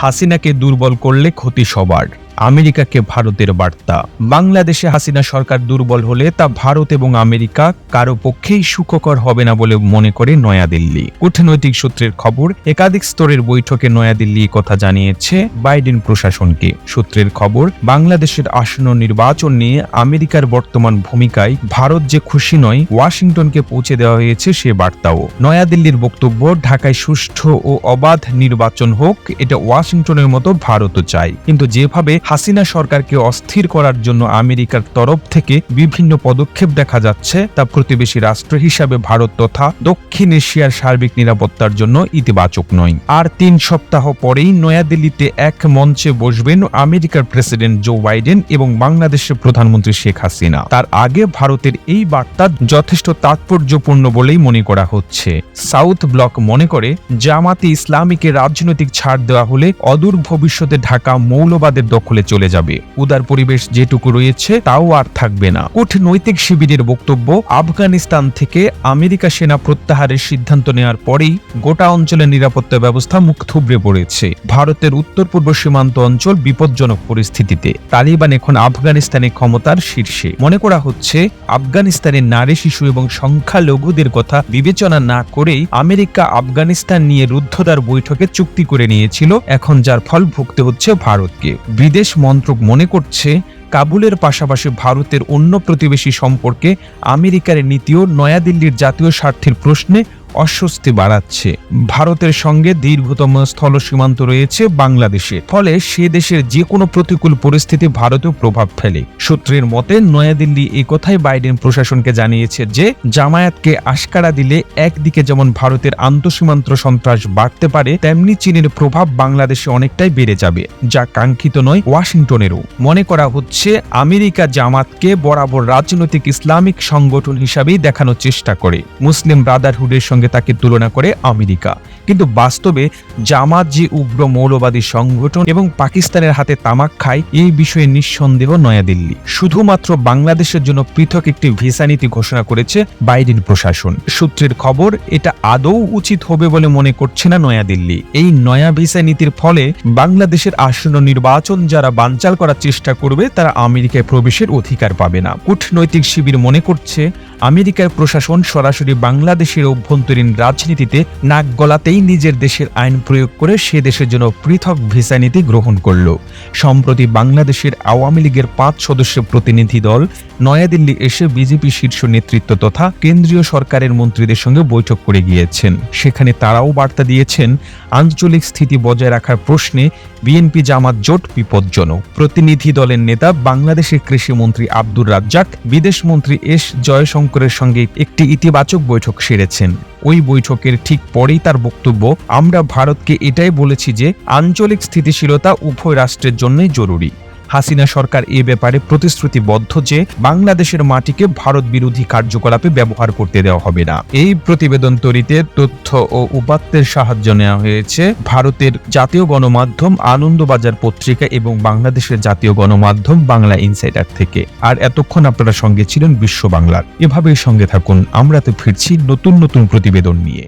হাসিনাকে দুর্বল করলে ক্ষতি সবার। আমেরিকাকে ভারতের বার্তা। বাংলাদেশে হাসিনা সরকার দুর্বল হলে তা ভারত এবং আমেরিকা কারও পক্ষেই সুখকর হবে না বলে মনে করে নয়াদিল্লি। কূটনৈতিক সূত্রের খবর, একাধিক স্তরের বৈঠকে নয়াদিল্লি কথা জানিয়েছে বাইডেন প্রশাসনকে। সূত্রের খবর, বাংলাদেশের আসন্ন নির্বাচন নিয়ে আমেরিকার বর্তমান ভূমিকায় ভারত যে খুশি নয়, ওয়াশিংটনকে পৌঁছে দেওয়া হয়েছে সে বার্তাও। নয়াদিল্লির বক্তব্য, ঢাকায় সুষ্ঠু ও অবাধ নির্বাচন হোক, এটা ওয়াশিংটনের মতো ভারতও চায়। কিন্তু যেভাবে হাসিনা সরকারকে অস্থির করার জন্য আমেরিকার তরফ থেকে বিভিন্ন পদক্ষেপ দেখা যাচ্ছে তা প্রতিবেশী রাষ্ট্র হিসাবে ভারত তথা দক্ষিণ এশিয়ার সার্বিক নিরাপত্তার জন্য ইতিবাচক নয়। আর তিন সপ্তাহ পরেই নয়াদিল্লিতে এক মঞ্চে বসবেন আমেরিকার প্রেসিডেন্ট জো বাইডেন এবং বাংলাদেশের প্রধানমন্ত্রী শেখ হাসিনা। তার আগে ভারতের এই বার্তা যথেষ্ট তাৎপর্যপূর্ণ বলেই মনে করা হচ্ছে। সাউথ ব্লক মনে করে, জামাতে ইসলামীকে রাজনৈতিক ছাড় দেওয়া হলে অদূর ভবিষ্যতে ঢাকা মৌলবাদের দখলে চলে যাবে। উদার পরিবেশ যেটুকু রয়েছে, তাও আর থাকবে না। কূটনৈতিক শিবিরের বক্তব্য, আফগানিস্তান থেকে আমেরিকা সেনা প্রত্যাহারের সিদ্ধান্ত নেওয়ার পরেই গোটা অঞ্চলের নিরাপত্তা ব্যবস্থা মুখ থুবড়ে পড়েছে। ভারতের উত্তর পূর্ব সীমান্ত অঞ্চল বিপজ্জনক পরিস্থিতিতে। তালিবান এখন আফগানিস্তানে ক্ষমতার শীর্ষে। মনে করা হচ্ছে, আফগানিস্তানের নারী, শিশু এবং সংখ্যালঘুদের কথা বিবেচনা না করেই আমেরিকা আফগানিস্তান নিয়ে রুদ্ধদ্বার বৈঠকে চুক্তি করে নিয়েছিল। এখন যার ফল ভুগতে হচ্ছে ভারতকে। বিদেশ মন্ত্রক মনে করছে কাবুলের পাশাপাশি ভারতের অন্য প্রতিবেশী সম্পর্কে আমেরিকার নীতিও নয়াদিল্লির জাতীয় স্বার্থের প্রশ্নে অস্বস্তি বাড়াচ্ছে। ভারতের সঙ্গে দীর্ঘতম স্থল সীমান্ত রয়েছে বাংলাদেশে। ফলে সে দেশের যে কোনো প্রতিকূল পরিস্থিতি ভারতেও প্রভাব ফেলে। সূত্রের মতে, নয়াদিল্লি এই কথাই বাইডেন প্রশাসনকে জানিয়েছে যে, জামায়াতকে আশকারা দিলে একদিকে যেমন ভারতের আন্তঃসীমান্ত সন্ত্রাস বাড়তে পারে, তেমনি চীনের প্রভাব বাংলাদেশে অনেকটাই বেড়ে যাবে, যা কাঙ্ক্ষিত নয় ওয়াশিংটনেরও। মনে করা হচ্ছে, আমেরিকা জামাতকে বরাবর রাজনৈতিক ইসলামিক সংগঠন হিসাবেই দেখানোর চেষ্টা করে। মুসলিম ব্রাদারহুডের সঙ্গে তাকে তুলনা করে আমেরিকা। কিন্তু বাস্তবে জামাত যে উগ্র মৌলবাদী সংগঠন এবং পাকিস্তানের হাতে তামাক খায়, এই বিষয়ে নিঃসন্দেহ নয়াদিল্লি। শুধুমাত্র বাংলাদেশের জন্য পৃথক একটি ভিসা নীতি ঘোষণা করেছে বাইডেন প্রশাসন। সূত্রের খবর, এটা আদৌ উচিত হবে বলে মনে করছে না নয়াদিল্লি। এই নয়া ভিসা নীতির ফলে বাংলাদেশের আসন্ন নির্বাচন যারা বানচাল করার চেষ্টা করবে, তারা আমেরিকায় প্রবেশের অধিকার পাবে না। কূটনৈতিক শিবির মনে করছে আমেরিকার প্রশাসন সরাসরি বাংলাদেশের অভ্যন্তরীণ রাজনীতিতে নাক গলাতেই নিজের দেশের আইন প্রয়োগ করে সে দেশের জন্য পৃথক ভিসা নীতি গ্রহণ করল। সম্প্রতি বাংলাদেশের আওয়ামী লীগের পাঁচ সদস্য প্রতিনিধি দল নয়াদিল্লি এসে বিজেপি শীর্ষ নেতৃত্ব তথা কেন্দ্রীয় সরকারের মন্ত্রীদের সঙ্গে বৈঠক করে গিয়েছেন। সেখানে তারাও বার্তা দিয়েছেন, আঞ্চলিক স্থিতি বজায় রাখার প্রশ্নে বিএনপি জামাত জোট বিপজ্জনক। প্রতিনিধি দলের নেতা বাংলাদেশের কৃষিমন্ত্রী আব্দুর রাজ্জাক বিদেশমন্ত্রী এস জয়শঙ্করের সঙ্গে একটি ইতিবাচক বৈঠক সেরেছেন। ওই বৈঠকের ঠিক পরেই তার বক্তব্য, আমরা ভারতকে এটাই বলেছি যে আঞ্চলিক স্থিতিশীলতা উভয় রাষ্ট্রের জন্যই জরুরি। হাসিনা সরকার এ ব্যাপারে প্রতিশ্রুতিবদ্ধ যে বাংলাদেশের মাটিকে ভারত বিরোধী কার্যকলাপে ব্যবহার করতে দেওয়া হবে না। এই প্রতিবেদন তৈরিতে তথ্য ও উপাত্তের সাহায্য নেওয়া হয়েছে। ভারতের জাতীয় গণমাধ্যম আনন্দবাজার পত্রিকা এবং বাংলাদেশের জাতীয় গণমাধ্যম বাংলা ইনসাইডার থেকে। আর এতক্ষণ আপনারা সঙ্গে ছিলেন বিশ্ব বাংলার। এভাবেই সঙ্গে থাকুন। আমরা তো ফিরছি নতুন নতুন প্রতিবেদন নিয়ে।